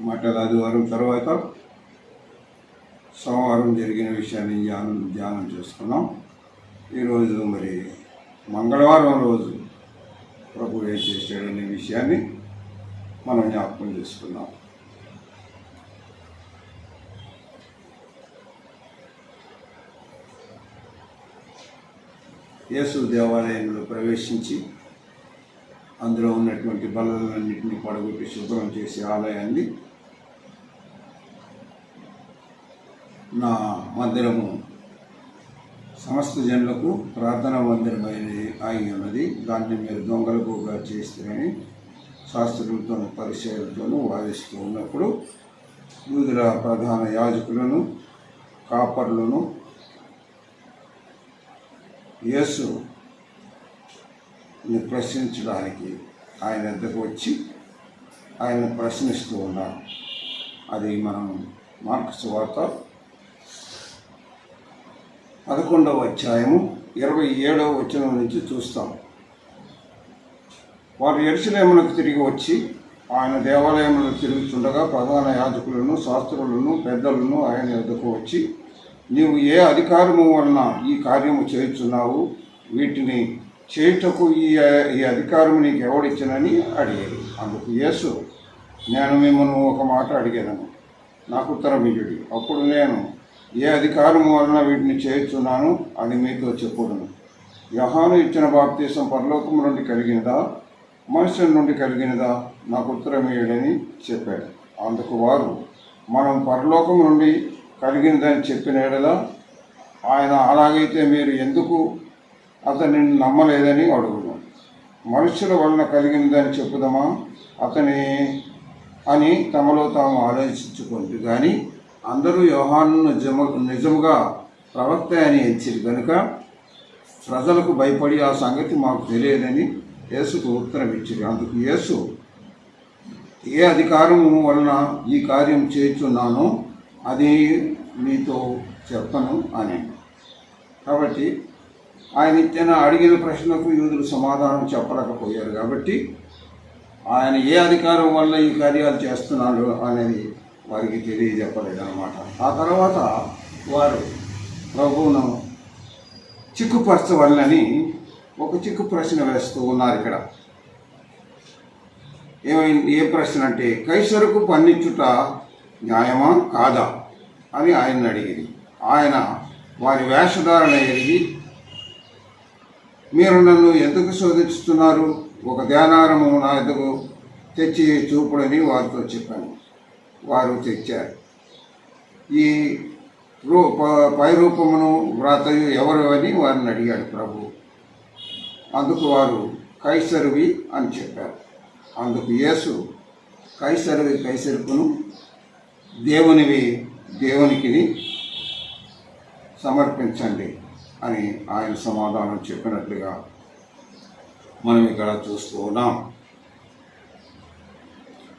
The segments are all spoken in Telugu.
మటల ఆదివారం తర్వాత సోమవారం జరిగిన విషయాన్ని ధ్యానం ధ్యానం చేసుకున్నాం. ఈరోజు మరి మంగళవారం రోజు ప్రభు ఏం చేశాడనే విషయాన్ని మనం జ్ఞాపకం చేసుకున్నాం యేసు దేవాలయంలో ప్రవేశించి అందులో ఉన్నటువంటి బలలన్నింటినీ పడగొట్టి శుభ్రం చేసే ఆలయాన్ని నా మందిరము సమస్త జనులకు ప్రార్థనా మందిరం అయి ఉన్నది. దాన్ని మీరు దొంగలకుగా చేస్తారని శాస్త్రులతో పరిచయాలతోనూ వాదిస్తూ ఉన్నప్పుడు యూదుల ప్రధాన యాజకులను కాపర్లను యేసు ప్రశ్నించడానికి ఆయన దగ్గరకు వచ్చి ఆయన ప్రశ్నిస్తూ ఉన్నారు. అది మనం మార్క్స్ వార్త పదకొండవ అధ్యాయము ఇరవై ఏడవ వచనం నుంచి చూస్తాం. వారు ఎరుసలేములకు తిరిగి వచ్చి ఆయన దేవాలయంలో తిరుగుతుండగా ప్రధాన యాజకులను శాస్త్రులను పెద్దలను ఆయన వద్దకు వచ్చి నీవు ఏ అధికారము వలన ఈ కార్యము చేయుచున్నావు? వీటిని చేయుటకు ఈ ఈ అధికారం నీకు ఎవడిచ్చినని అడిగాడు. అందుకు యేసు నేను మిమ్మల్ని ఒక మాట అడిగాను. నాకు ఉత్తరం ఇయ్యుడి. అప్పుడు నేను ఏ అధికారం వలన వీటిని చేయుచున్నాను అని మీతో చెప్పుడును యహాను ఇచ్చిన బాప్తీసం పరలోకం నుండి కలిగినదా? మనుషుల నుండి కలిగినదా? నాకు ఉత్తరం ఇయ్యడని చెప్పాడు. అందుకు వారు మనం పరలోకం నుండి కలిగినదని చెప్పిన ఎడల ఆయన అలాగైతే మీరు ఎందుకు అతనిని నమ్మలేదని అడుగును. మనుషుల వలన కలిగినదని చెప్పుదామా? అతని అని తమలో తాము ఆలోచించుకుంది. కానీ అందరూ యోహాను నిజము నిజముగా ప్రవక్త అని ఎంచారు కనుక ప్రజలకు భయపడి ఆ సంగతి మాకు తెలియదని యేసుకు ఉత్తరం ఇచ్చారు. అందుకు యేసు ఏ అధికారము వలన ఈ కార్యం చేస్తున్నానో అది మీతో చెప్పను అని. కాబట్టి ఆయన ఇచ్చిన అడిగిన ప్రశ్నకు యూదులు సమాధానం చెప్పలేకపోయారు కాబట్టి ఆయన ఏ అధికారం వల్ల ఈ కార్యాలు చేస్తున్నాడు అనేది వారికి తెలియజెప్పలేదు అనమాట ఆ తర్వాత వారు ప్రభువును చిక్కుపరచవల్లని ఒక చిక్కు ప్రశ్న వేస్తూ ఉన్నారు ఇక్కడ. ఏమైంది? ఏ ప్రశ్న అంటే కైసరుకు పన్నిచ్చుట న్యాయమా? కాదా? అని ఆయన అడిగింది. ఆయన వారి వేషధారణ ఎరిగి మీరు నన్ను ఎందుకు శోధిస్తున్నారు? ఒక ధ్యానారము నా ఎదుగు తెచ్చి చూపుడని వారితో చెప్పాను. వారు తెచ్చారు. ఈ రూ ప- పై రూపమును వ్రాతయు ఎవరు అని వారిని అడిగాడు ప్రభు. అందుకు వారు కైసరువి అని చెప్పారు. అందుకు యేసు కైసరువి కైసరుకును దేవునివి దేవునికిని సమర్పించండి. అని ఆయన సమాధానం చెప్పినట్లుగా మనం ఇక్కడ చూస్తూ ఉన్నాం.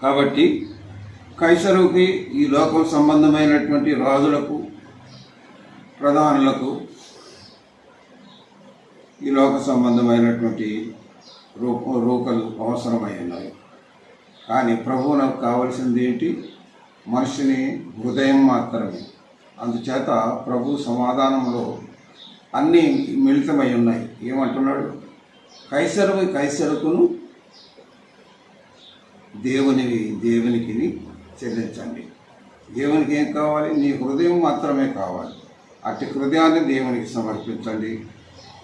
కాబట్టి కైసరుకి ఈ లోకం సంబంధమైనటువంటి రాజులకు ప్రధానులకు ఈ లోక సంబంధమైనటువంటి రూప రూకలు అవసరమై ఉన్నాయి. కానీ ప్రభువునకు కావలసింది ఏంటి? మనిషిని హృదయం మాత్రమే. అందుచేత ప్రభు సమాధానంలో అన్నీ మిళితమై ఉన్నాయి. ఏమంటున్నాడు? కైసరువి కైసరుకును దేవునివి దేవునికి చెల్లించండి. దేవునికి ఏం కావాలి? నీ హృదయం మాత్రమే కావాలి. అట్టి హృదయాన్ని దేవునికి సమర్పించండి.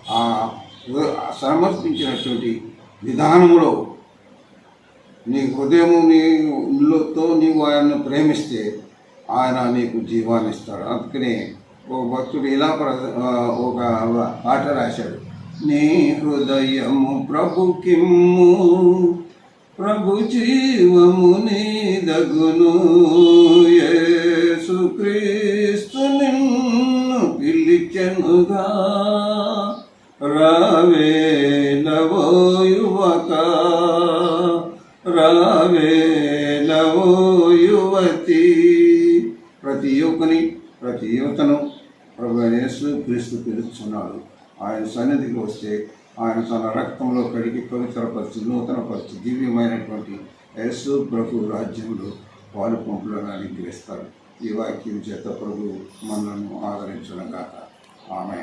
ఆ సమర్పించినటువంటి విధానంలో నీ హృదయము నీతో నీవు ఆయన్ను ప్రేమిస్తే ఆయన నీకు జీవాన్ని ఇస్తాడు. అందుకనే ఓ భక్తుడు ఇలా ప్ర ఒక పాట రాశాడు. నీ హృదయము ప్రభుకి ప్రభు జీవము నీదగును. యేసుక్రీస్తు నిన్ను పిలిచెనుగా రావేలవో యువక రావేలవో యువతి. ప్రతి యువకుని ప్రతి యువతను ప్రభు యేసు క్రీస్తు పిలుస్తున్నాడు ఆయన సన్నిధికి వస్తే ఆయన తన రక్తంలో కడిగి పవిత్రపరిచి నూతనపరిచి దివ్యమైనటువంటి యేసు ప్రభు రాజ్యంలో పాలు పంపులను అనుగ్రహిస్తాడు ఈ వాక్యం చేత ప్రభు మనలను ఆదరించడం కాక ఆమె